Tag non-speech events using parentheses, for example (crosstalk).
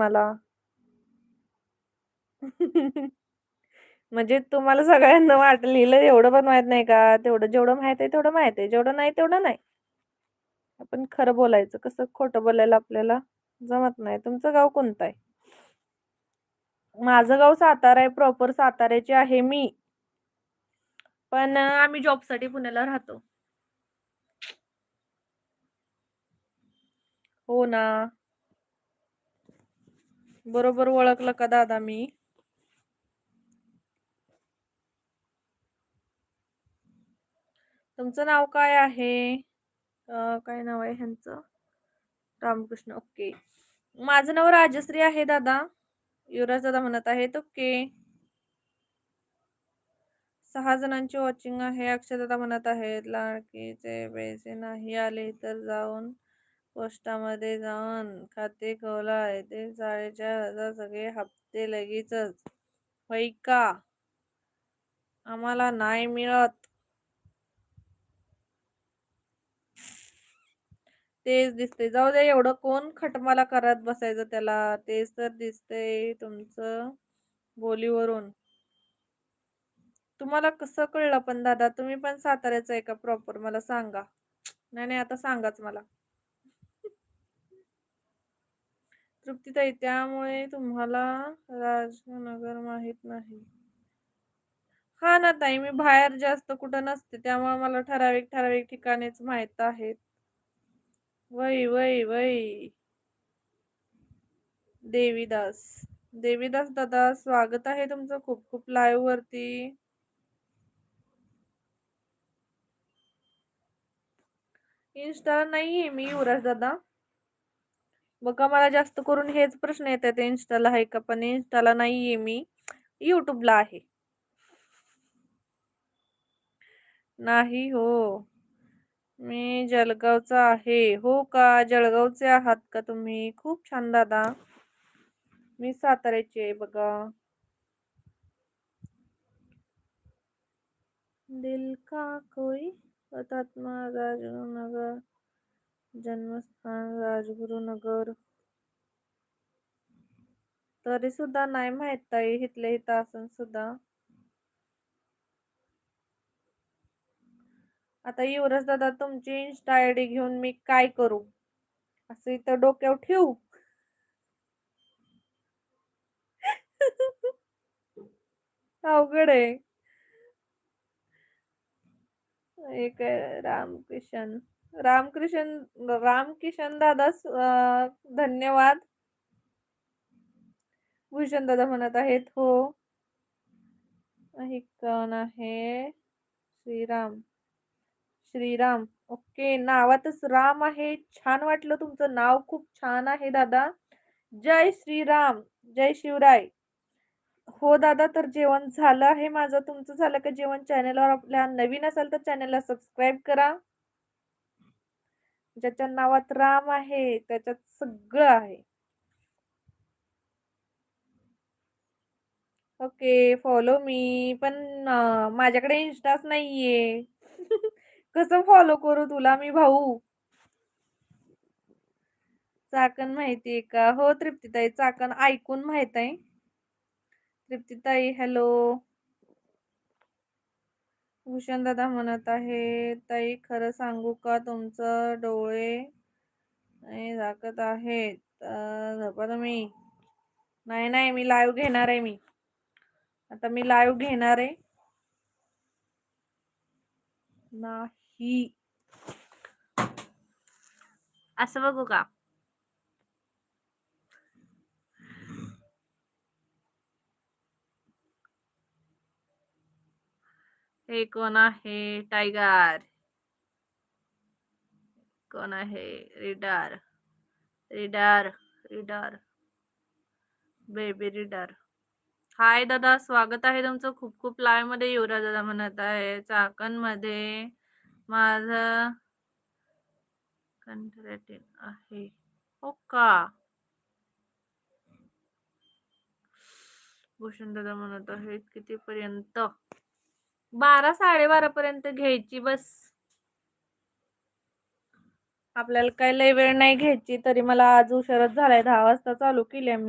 मला. म्हणजे तुम्हाला सगळ्यांना वाट लिहिलं एवढं पण माहीत नाही का? तेवढं जेवढं माहीत आहे तेवढं माहीत आहे. जेवढं नाही तेवढं नाही. आपण खरं बोलायचं. कसं खोटं बोलायला आपल्याला जमत नाही. तुमचं गाव कोणतं आहे? माझं गाव सातारा आहे. प्रॉपर साताऱ्याची आहे मी. पण आम्ही जॉबसाठी पुण्याला राहतो. हो ना. बरोबर ओळखलं का दादा मी? तुमचं नाव काय आहे? काय नाव आहे ह्यांचं? रामकृष्ण ओके. माझं नाव राजश्री आहे दादा. युवराज दादा म्हणत आहेत ओके. सहा जणांची वॉचिंग आहे अक्षय दादा म्हणत आहेत लाडकीचे पैसे नाही आले तर जाऊन पोस्टामध्ये जाऊन खाते खोलाय. ते साडेचार हजार सगळे हप्ते लगेचच. होय का? आम्हाला नाही मिळत. तेच दिसते जाऊ दे एवढं कोण खटमाला करत बसायचं त्याला? तेच तर दिसतंय तुमचं बोलीवरून. तुम्हाला कसं कळलं पण दादा? तुम्ही पण साताऱ्याचं आहे का प्रॉपर मला सांगा. नाही नाही आता सांगाच मला. तृप्तीताई त्यामुळे तुम्हाला राजनगर माहीत नाही. हा ना ताई मी बाहेर जास्त कुठं नसते त्यामुळे मला ठराविक ठराविक ठिकाणीच माहीत आहेत. वै वै वै. देवीदास. देवीदास दादा स्वागत आहे तुमचं खूप खूप लाईव्ह वरती. इन्स्टा नाहीये मी युवराज दादा. बघा मला जास्त करून हेच प्रश्न येतात इन्स्टाला आहे का? पण इन्स्टाला आहे मी. युट्यूबला आहे. नाही हो. मी जळगावचा आहे. हो का? जळगावचे आहात का तुम्ही? खूप छान दादा. मी साताऱ्याची आहे बघा. दिल का कोई? हुतात्मा राजगुरुनगर जन्मस्थान राजगुरुनगर. तरी सुद्धा नाही माहीत ताई इथले इथं असून सुद्धा. आता युवराज दादा तुमची इन्स्टा आय डी घेऊन मी काय करू? असं इथं डोक्यावर ठेवू? अवघड आहे. एक आहे रामकिशन. रामकृष्ण रामकिशन दादा धन्यवाद. भूषण दादा म्हणत आहेत हो. हे कोण आहे? श्रीराम. श्रीराम. ओके नावातच राम आहे. छान वाटलं तुमचं नाव खूप छान आहे दादा. जय श्रीराम जय शिवराय. हो दादा तर जेवण झालं आहे माझं. तुमचं झालं का जेवण? चॅनलवर आपल्या नवीन असाल तर चॅनलला सबस्क्राईब करा. ज्याच्या नावात राम आहे त्याच्यात सगळं आहे. ओके फॉलो मी पण माझ्याकडे इन्स्टाच नाहीये. (laughs) कसं फॉलो करू तुला मी भाऊ? चाकण माहितीये का? हो तृप्तीताई चाकण ऐकून माहीत आहे. तृप्तीताई हॅलो भूषण दादा म्हणत आहे ताई खरं सांगू का? तुमचं डोळे झाकत आहेत. तर तुम्ही. नाही नाही मी लाईव्ह घेणार आहे मी. आता मी लाईव्ह घेणार आहे. नाही. असं बघू का? हे कोण आहे? टायगर. कोण आहे? रिडार. रिडार रिडार. बेबी रिडार. हाय दादा स्वागत आहे तुमचं खूप खूप लाईव्हमध्ये युवराज दादा म्हणत आहे चाकणमध्ये माझं कंत्राटी आहे. हो का? भूषण दादा म्हणत आहेत कितीपर्यंत? बारा साडेबारा पर्यंत घ्यायची बस. आपल्याला काय लय वेळ नाही घ्यायची तरी मला आज उशीरच झालाय दहा वाजता चालू केली मी.